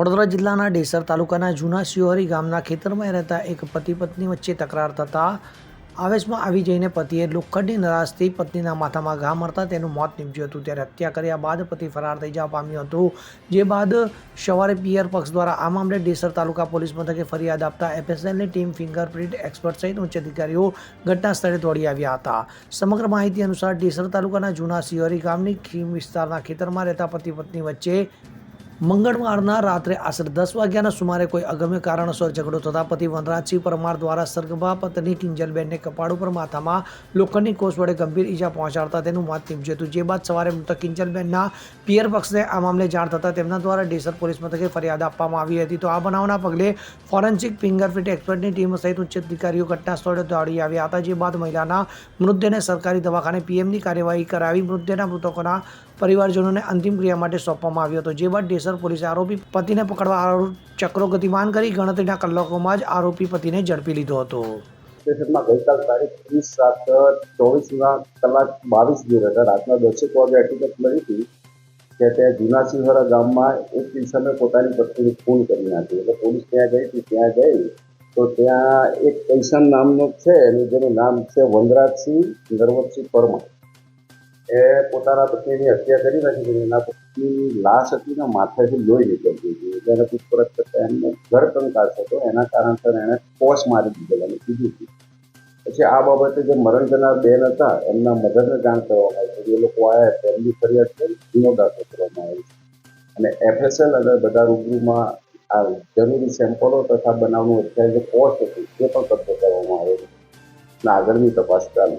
વડોદરા જિલ્લાના ડેસર તાલુકાના જૂના શિહોરી ગામના ખેતરમાં રહેતા એક પતિ પત્ની વચ્ચે તકરાર થતાં આવેશમાં આવી જઈને પતિએ લોખંડની નરાશથી પત્નીના માથામાં ઘા મારતા તેનું મોત નીપજ્યું હતું. ત્યારે હત્યા કર્યા બાદ પતિ ફરાર થઈ જવા પામ્યો હતો. જે બાદ સવારે પિયર પક્ષ દ્વારા આ મામલે ડેસર તાલુકા પોલીસ મથકે ફરિયાદ આપતા એફએસએલની ટીમ ફિંગરપ્રિન્ટ એક્સપર્ટ સહિત ઉચ્ચ અધિકારીઓ ઘટના સ્થળે દોડી આવ્યા હતા. સમગ્ર માહિતી અનુસાર ડેસર તાલુકાના જૂના સિયોરી ગામની ખીમ વિસ્તારના ખેતરમાં રહેતા પતિ પત્ની વચ્ચે મંગળવારના રાત્રે આશરે દસ વાગ્યાના સુમારે કોઈ અગમ્ય કારણોસર ઝઘડો થતા પતિ વનરાજસિંહ પરમાર દ્વારા સર્ગભા પત્ની કિંજલબેનને કપાળ ઉપર માથામાં લોખંડની કોષ વડે ગંભીર ઈજા પહોંચાડતા તેનું મોત નીપજ્યું હતું જે બાદ સવારે મૃતક કિંજલબેનના પિયર પક્ષને આ મામલે જાણ થતાં તેમના દ્વારા ડેસર પોલીસ મથકે ફરિયાદ આપવામાં આવી હતી. તો આ બનાવના પગલે ફોરેન્સિક ફિંગરપ્રિન્ટ એક્સપર્ટની ટીમ સહિત ઉચ્ચ અધિકારીઓ ઘટના સ્થળે દોડી આવ્યા હતા, જે બાદ મહિલાના મૃતદેહને સરકારી દવાખાને પીએમની કાર્યવાહી કરાવી મૃતદેહના મૃતકોના પરિવારજનોને અંતિમ ક્રિયા માટે સોંપવામાં આવ્યો હતો. જે બાદ ડેસર પોલીસે આરોપી પતિને પકડવા ચક્રો ગતિમાન કરી ગણતરીના કલાકોમાં જ આરોપી પતિને ઝડપી લીધો હતો. સ્ટેશનમાં ગઈકાલ તારીખ ત્રીસ સાત ચોવીસના કલાક બાવીસ દિવસ હતા. રાતના દસેક વાગે હકીકત મળી હતી કે તે જૂના ગામમાં એક કિસાને પોતાની પત્નીને ખૂન કરી નાખી. એટલે પોલીસ ત્યાં ગઈ હતી. ત્યાં ગઈ તો ત્યાં એક પૈસન નામનો છે. જેનું નામ છે વનરાજસિંહ નરવતસિંહ પરમાર. એ પોતાના પત્નીની હત્યા કરી નાખી હતી એના પત્નીની લાશ હતી ને માથેથી લોહી નીકળતી હતી. એટલે એને પૂછપરછ કરતા એમને ઘર કંકાસ હતો. એના કારણસર એણે કોષ મારી દીધેલા અને કીધું હતું. પછી આ બાબતે જે મરણ જનાર બેન હતા, એમના મધરને જાણ કરવામાં આવી હતી એ લોકો આવ્યા તેમની ફરિયાદ કરી ગુનો દાખલ કરવામાં આવ્યો અને એફએસએલ અને બધા રૂબરૂમાં આ જરૂરી સેમ્પલો તથા બનાવનું અત્યારે જે કોસ્ટ હતી તે પણ કબજે કરવામાં આવ્યો અને આગળની તપાસ ચાલુ